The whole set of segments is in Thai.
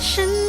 身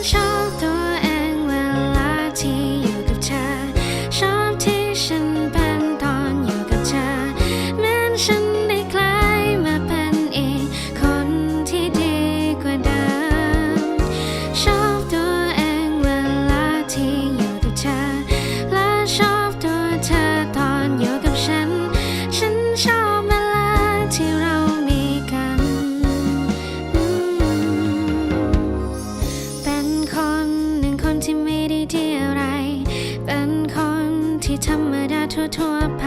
ทั่วๆไป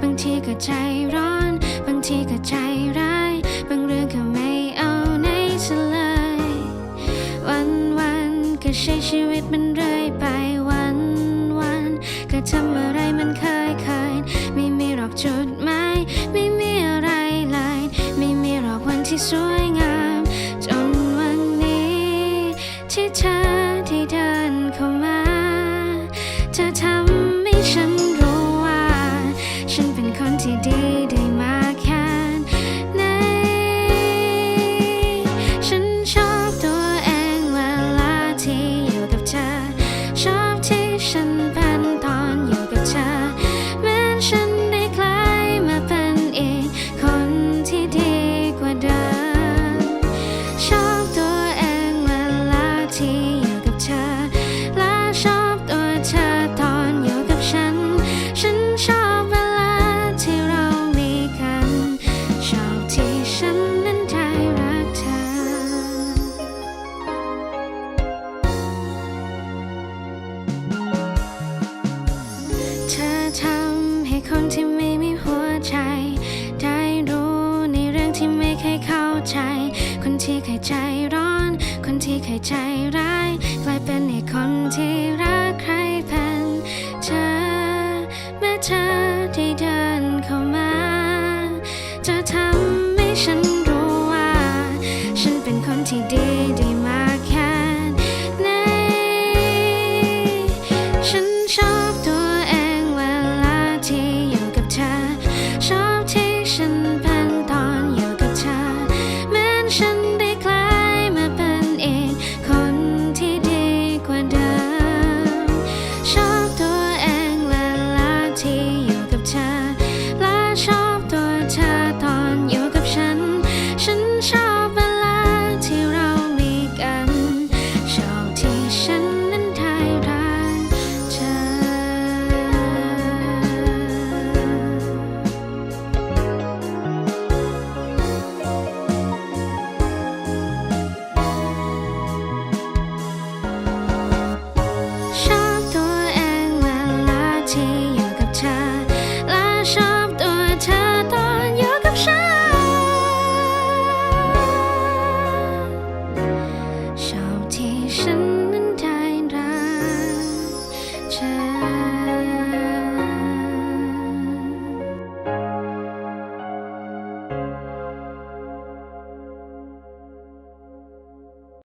บางทีก็ใจร้อน บางทีก็ใจร้าย บางเรื่องก็ไม่เอาไหนซะเลย วันวันก็ใช้ชีวิตมันเรื่อยไป วันวันก็ทำอะไรมันเคยเคยไม่มีหรอกจุดหมายไม่มีอะไรเลย ไม่มีหรอกวันที่สวยงาม จนวันนี้ที่เธอที่เดินเข้า คนที่ไม่มีหัวใจ ได้รู้ในเรื่องที่ไม่เคยเข้าใจ คนที่เคยใจร้อน คนที่เคยใจร้ายกลายเป็น